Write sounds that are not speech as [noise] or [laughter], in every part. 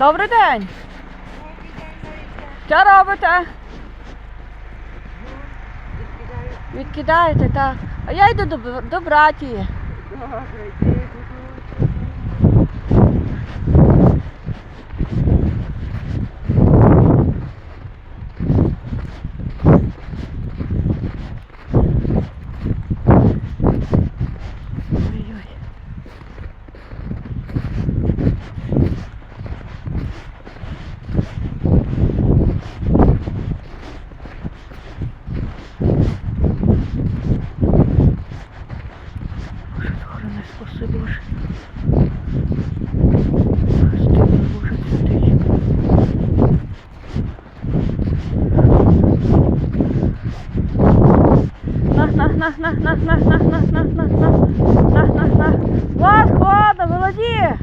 Добрий день. Що робите? Відкидаєте, так. А я йду до, до братії. Ой-ой. Боже, сохрани, спаси, Боже. Прости, Боже, святий. На, на, на, на, на, на, на, на, на, на, на. Влад, холодно, володі.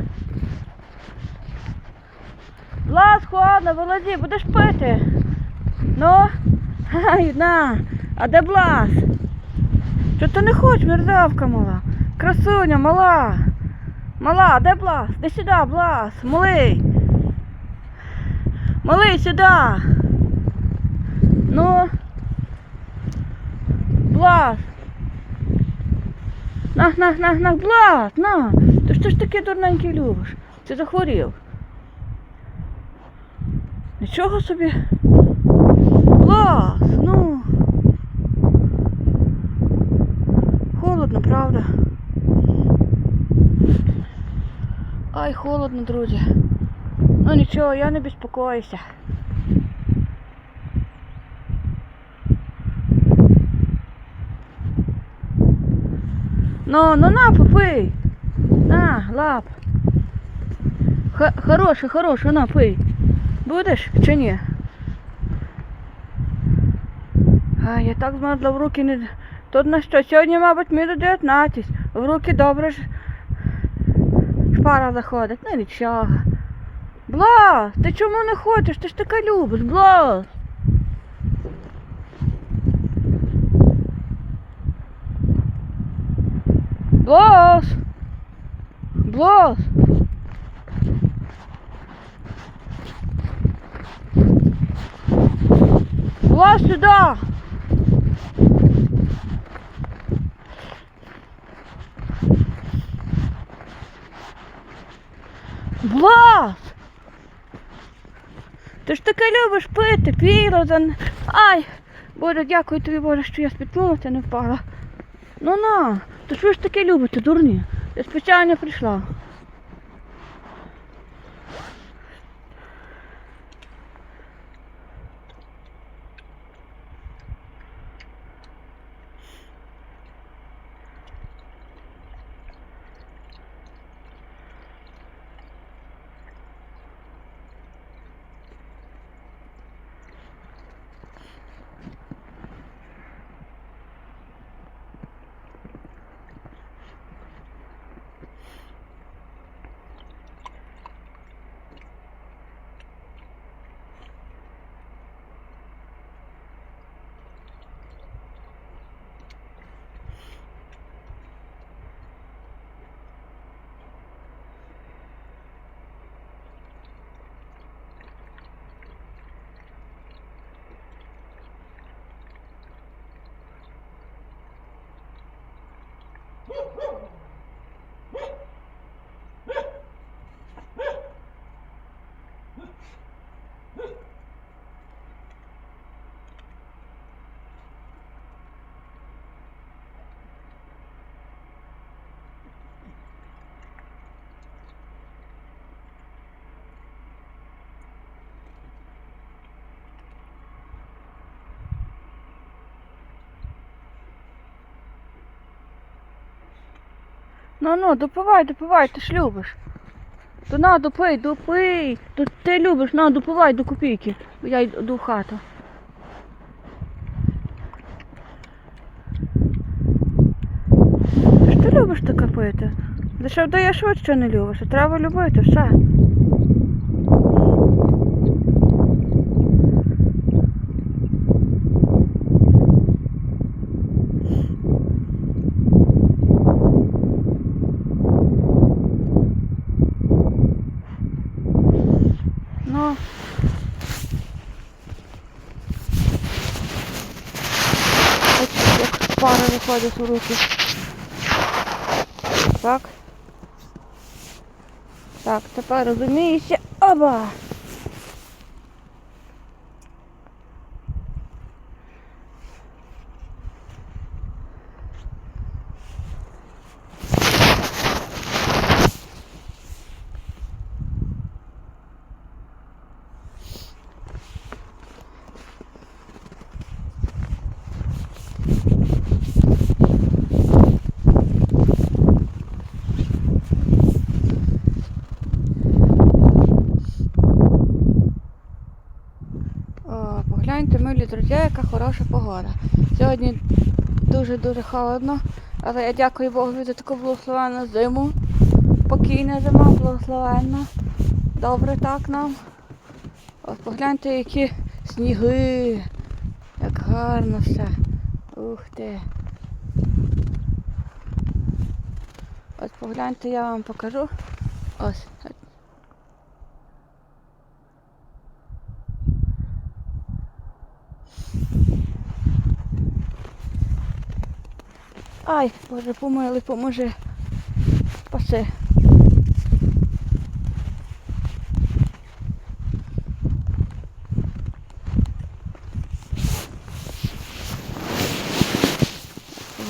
Влад, холодно, володі, будеш пити. Ну, ай, на. А де Блаз? Що ти не хочеш, мерзавка мала? Красуня, мала. Мала, де Блаз? Де сюди, Блаз, малий. Малий, сюди. Ну. Блаз. На, на, на, на, Блаз, на. Ти що ж таке дурненький любиш? Ти захворів. Нічого собі. Блаз, ну. Холодно, правда? Ай, холодно, друзі. Ну нічого, я не безпокоюся. Ну, ну на, попий. На, лап. Х- хороший, хороший, на, пий. Будеш чи ні? А, я так змерзла в руки не. Тут на що? Сьогодні, мабуть, ми до 19. В руки добре ж шпара заходить. Ну нічого. Блас, ти чому не хочеш? Ти ж така любиш, Блас. Блас. Блас. Блас сюда. Блас! Ти ж таке любиш пити, пій, Розан. Ай! Боже, дякую тобі, Боже, що я спіткнулася, не впала. Ну на, то що ж таке любите, дурні? Я спеціально прийшла. Woo! [laughs] Ну ну, допивай, допивай, ти ж любиш. То на, допий, допий. То ти любиш, на, допивай до копійки. Я йду в хату. Ти любиш таке пити? Лише вдаєш от що не любиш, а треба любити, все. воно. Як пара виходить у руки. Так. Так, тепер розумієш. Оба! Друзі, яка хороша погода. Сьогодні дуже-дуже холодно, але я дякую Богу за таку благословенну зиму. Спокійна зима, благословенна. Добре так нам. От погляньте, які сніги. Як гарно все. Ух ти. От погляньте, я вам покажу. Ось. Ай, Боже, помили, поможи. Спаси.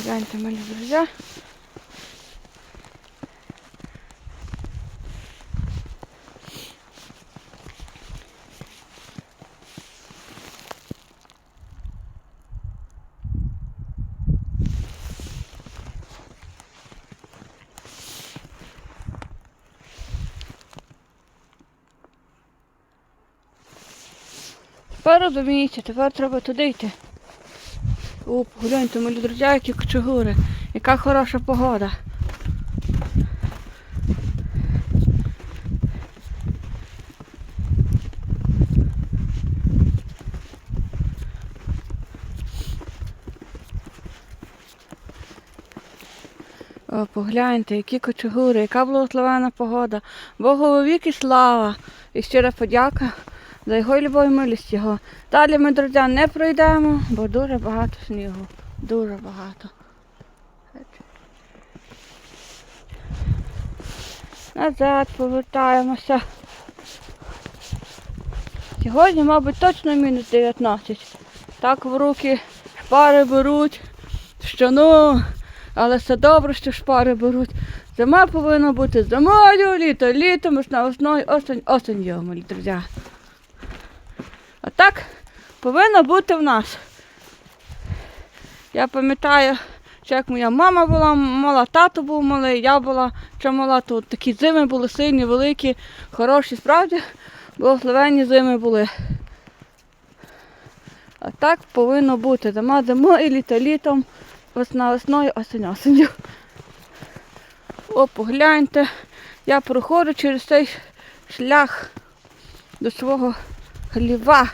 Гляньте, мої друзі. Тепер розумієте, тепер треба туди йти. О, погляньте, мої друзі, які кочегури. Яка хороша погода. О, погляньте, які кочегури, яка благословена погода. Богу вік і слава. І щира подяка за його любов і милість його. Далі ми, друзі, не пройдемо, бо дуже багато снігу. Дуже багато. Назад повертаємося. Сьогодні, мабуть, точно мінус 19. Так в руки шпари беруть, що ну, але все добре, що шпари беруть. Зима повинна бути зимою, літо літом, весна весною, осень, осенью, мої друзі. Так повинно бути в нас. Я пам'ятаю, що як моя мама була мала, тато був малий, я була ще мала, то такі зими були сильні, великі, хороші, справді, благословенні зими були. А так повинно бути. Зима зимою, літо літом, весна весною, осінь осенью. О, погляньте, я проходжу через цей шлях до свого хліва.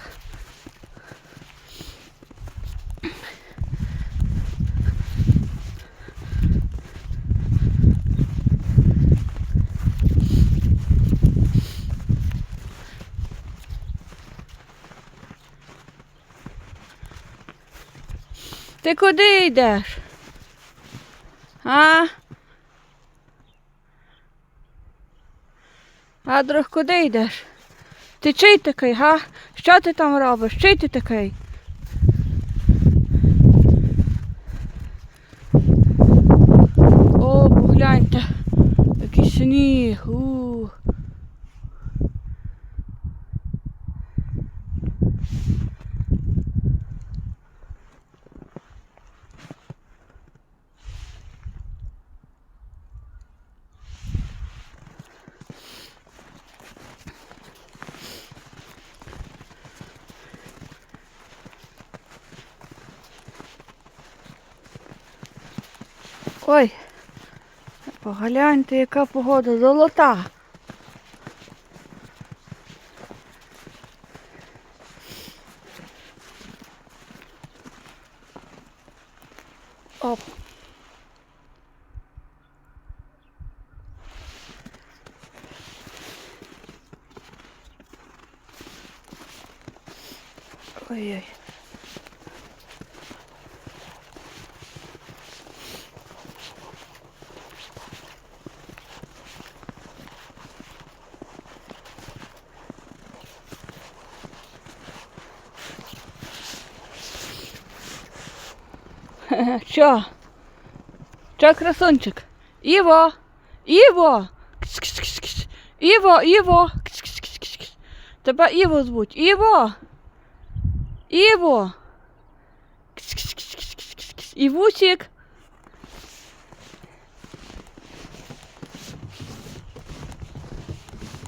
Ти куди йдеш? А? А друг, куди йдеш? Ти чий такий, га? Що ти там робиш? Чий ти такий? О, погляньте, який сніг. Ух. Ой, погляньте, яка погода золота. Оп. Ой-ой. [laughs] Що? Що, красунчик? Іво! Іво! Кш-кш-кш-кш. Іво, Іво! Кш-кш-кш-кш. Тебе Іво звуть. Іво! Іво! Кш-кш-кш-кш-кш-кш. Івусік!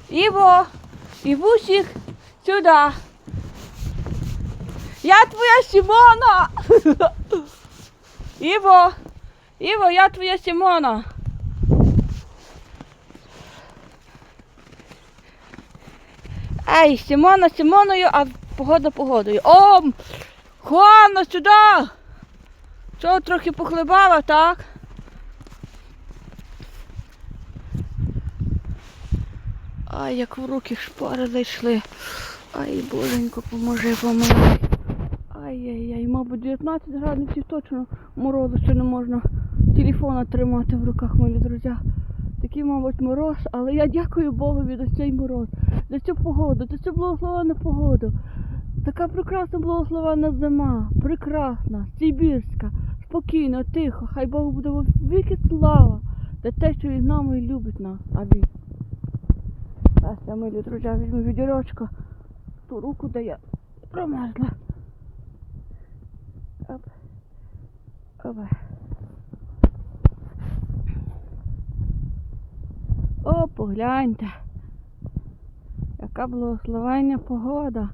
Іво! Івусік! Сюди! Я твоя Сімона! [laughs] Іво! Іво, я твоя Сімона! Ей, Сімона Сімоною, а погода погодою. О! Хуана, сюди! Що, трохи похлебала, так? Ай, як в руки шпори зайшли. Ай, боженько, поможи, поможи. Мабуть, 19 градусів точно морозу ще не можна телефона тримати в руках, мої друзі. Такий, мабуть, мороз, але я дякую Богові за цей мороз, за цю погоду, за цю благословенну погоду. Така прекрасна благословенна зима, прекрасна, сибірська, спокійно, тихо, хай Богу буде віки слава за те, що він з нами і любить нас. Амінь. Зараз я, милі друзі, візьму відірочку, ту руку, де я промерзла. Оп. Опа. О, погляньте. Яка благословенна погода.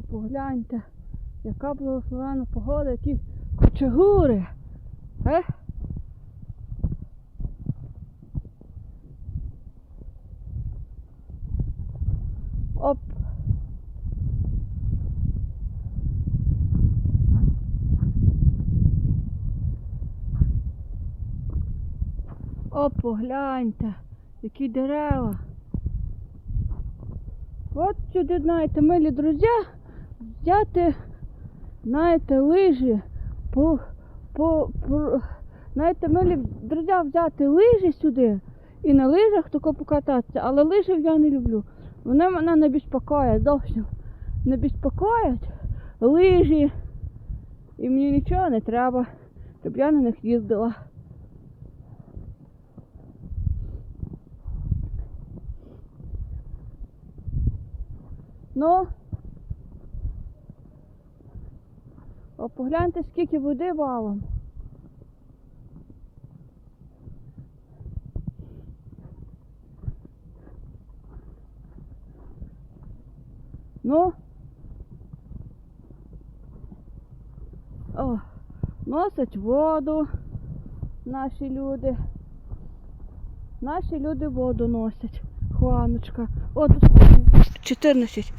О, погляньте, яка благословена погода, які кучегури. Е? Оп. О, погляньте, які дерева. От сюди, знаєте, милі друзі, взяти, знаєте, лижі, по, по, по, знаєте, милі друзі, взяти лижі сюди і на лижах тако покататися, але лижів я не люблю. Вони мене не безпокоять зовсім. Не безпокоять лижі. І мені нічого не треба, щоб я на них їздила. Ну. О, погляньте, скільки води валом. Ну. О, носять воду наші люди. Наші люди воду носять. Хуаночка. О, тут 14.